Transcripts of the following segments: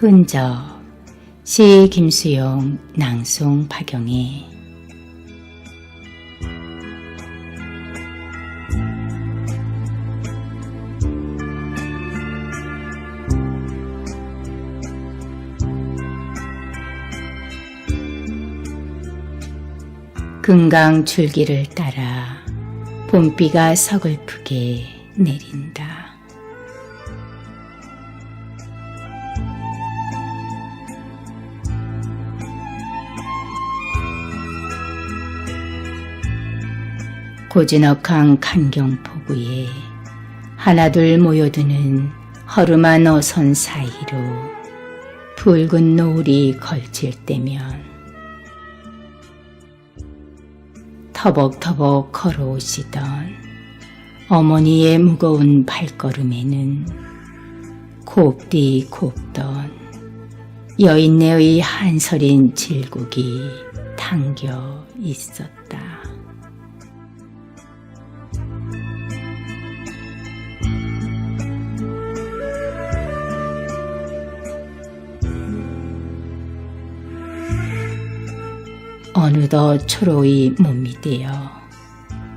흔적 시 김수용 낭송 박영애 금강 줄기를 따라 봄비가 서글프게 내린다. 고즈넉한 간경포구에 하나둘 모여드는 허름한 어선 사이로 붉은 노을이 걸칠 때면 터벅터벅 걸어오시던 어머니의 무거운 발걸음에는 곱디 곱던 여인네의 한서린 질국이 당겨 있었다. 어느덧 초로이 몸이 되어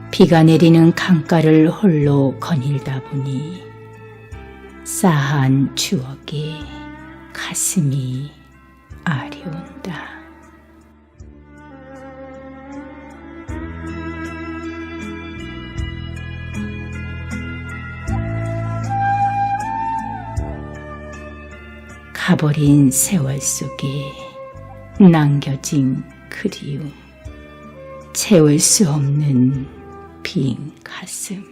비가 내리는 강가를 홀로 거닐다 보니 싸한 추억에 가슴이 아려온다. 가버린 세월 속에 남겨진 그리움, 채울 수 없는 빈 가슴.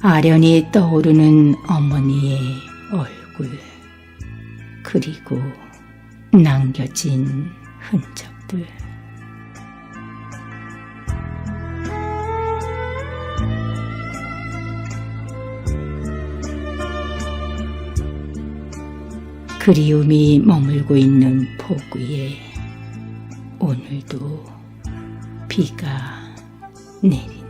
아련히 떠오르는 어머니의 얼굴, 그리고 남겨진 흔적들. 그리움이 머물고 있는 포구에 오늘도 비가 내린다.